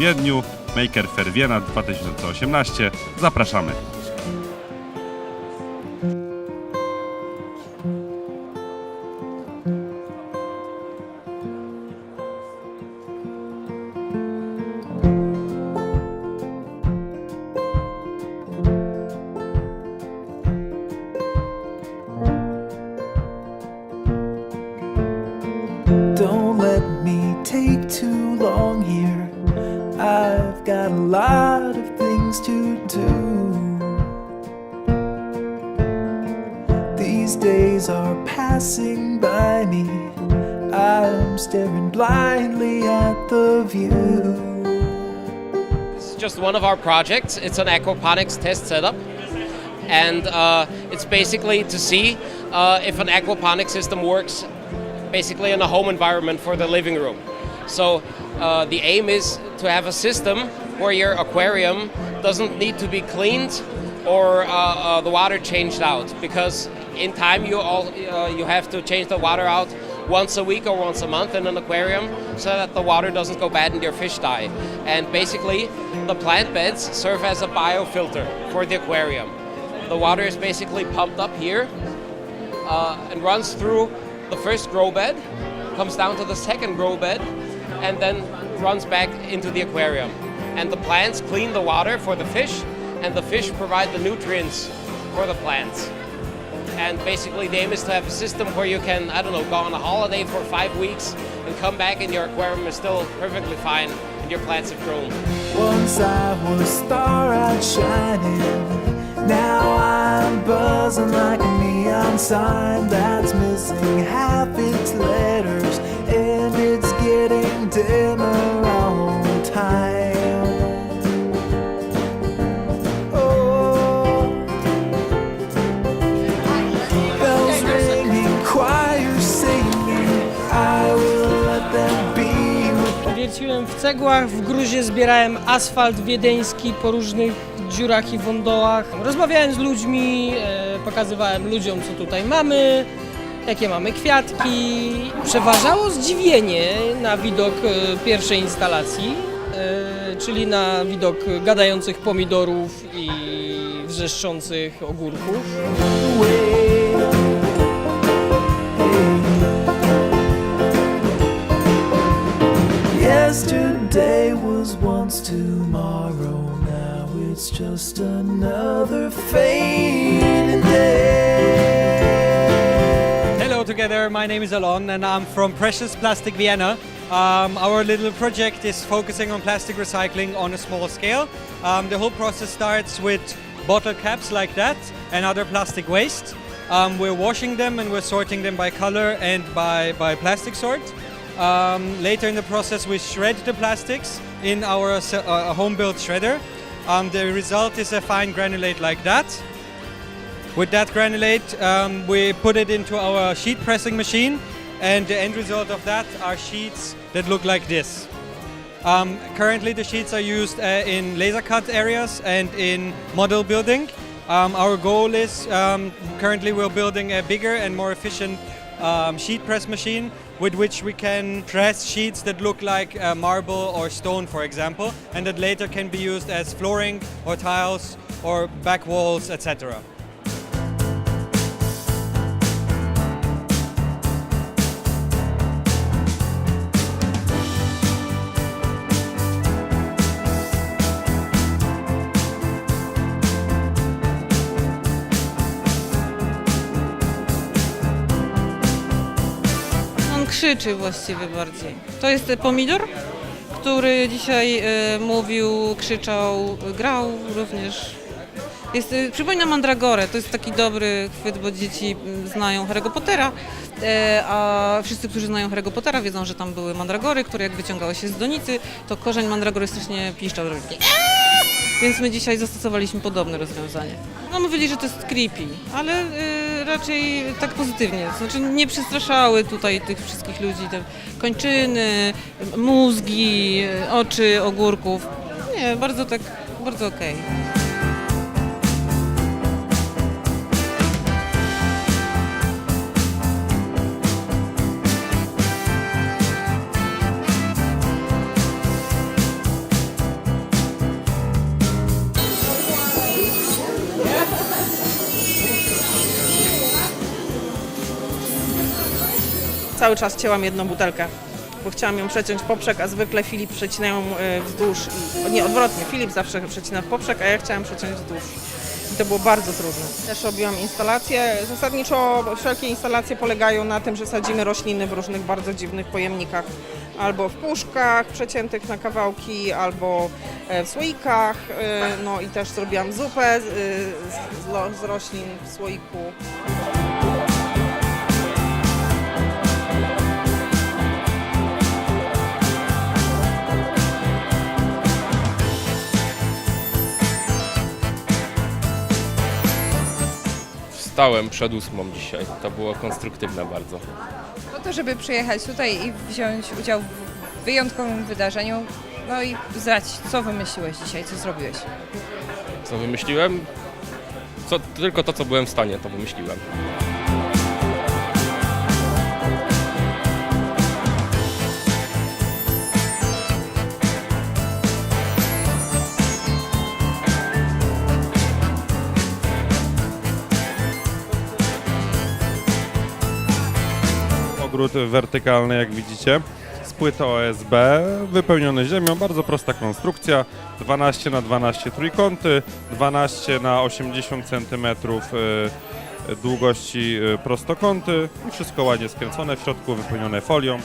Wiedniu, Maker Fair Wiena 2018. Zapraszamy. Passing by me. I'm staring blindly at the view. It's just one of our projects. It's an aquaponics test setup, and uh, it's basically to see uh, if an aquaponic system works basically in a home environment for the living room. So uh, the aim is to have a system where your aquarium doesn't need to be cleaned or uh, uh, the water changed out because in time you all uh, you have to change the water out once a week or once a month in an aquarium so that the water doesn't go bad and your fish die. And basically, the plant beds serve as a biofilter for the aquarium. The water is basically pumped up here uh, and runs through the first grow bed, comes down to the second grow bed, and then runs back into the aquarium. And the plants clean the water for the fish, and the fish provide the nutrients for the plants. And basically, the aim is to have a system where you can, I don't know, go on a holiday for five weeks and come back and your aquarium is still perfectly fine and your plants have grown. Once I was star out shining. Now I'm buzzing like a neon sign that's missing half its letters, and it's getting dimmer Wierciłem w cegłach, w gruzie zbierałem asfalt wiedeński po różnych dziurach i wądołach. Rozmawiałem z ludźmi, e, pokazywałem ludziom, co tutaj mamy, jakie mamy kwiatki. Przeważało zdziwienie na widok e, pierwszej instalacji, e, czyli na widok gadających pomidorów i wrzeszczących ogórków. Yesterday was once tomorrow, now it's just another fading day. Hello together, my name is Alon and I'm from Precious Plastic Vienna. Um, our little project is focusing on plastic recycling on a small scale. Um, the whole process starts with bottle caps like that and other plastic waste. Um, we're washing them and we're sorting them by color and by, by plastic sort. Um, later in the process, we shred the plastics in our uh, home-built shredder. Um, the result is a fine granulate like that. With that granulate, um, we put it into our sheet pressing machine, and the end result of that are sheets that look like this. Um, currently, the sheets are used uh, in laser cut areas and in model building. Um, our goal is um, currently we're building a bigger and more efficient um, sheet press machine with which we can press sheets that look like uh, marble or stone, for example, and that later can be used as flooring or tiles or back walls, etc. Krzyczy właściwie bardziej. To jest pomidor, który dzisiaj e, mówił, krzyczał, grał również. Jest, e, przypomina Mandragorę, to jest taki dobry chwyt, bo dzieci znają Harry'ego Pottera, e, a wszyscy, którzy znają Harry'ego Pottera wiedzą, że tam były mandragory, które jak wyciągały się z donicy, to korzeń mandragory strasznie piszczał, więc my dzisiaj zastosowaliśmy podobne rozwiązanie. No mówili, że to jest creepy, ale raczej tak pozytywnie. Znaczy nie przestraszały tutaj tych wszystkich ludzi, te kończyny, mózgi, oczy ogórków. Nie, bardzo tak, bardzo okej. Cały czas cięłam jedną butelkę, bo chciałam ją przeciąć poprzek, a zwykle Filip przecina ją e, wzdłuż. I, nie, odwrotnie, Filip zawsze przecina w poprzek, a ja chciałam przeciąć wzdłuż. I to było bardzo trudne. Też robiłam instalacje. Zasadniczo wszelkie instalacje polegają na tym, że sadzimy rośliny w różnych bardzo dziwnych pojemnikach. Albo w puszkach przeciętych na kawałki, albo e, w słoikach. e, No i też zrobiłam zupę z roślin w słoiku. Wstałem przed ósmą dzisiaj. To było konstruktywne bardzo. Po to, żeby przyjechać tutaj i wziąć udział w wyjątkowym wydarzeniu, no i zdradź, co wymyśliłeś dzisiaj, co zrobiłeś. Co wymyśliłem? Co, tylko to, co byłem w stanie, to wymyśliłem. Ogród wertykalny, jak widzicie, z płyty OSB, wypełniony ziemią, bardzo prosta konstrukcja, 12 na 12 trójkąty, 12 na 80 cm długości y, prostokąty. Wszystko ładnie skręcone, w środku wypełnione folią.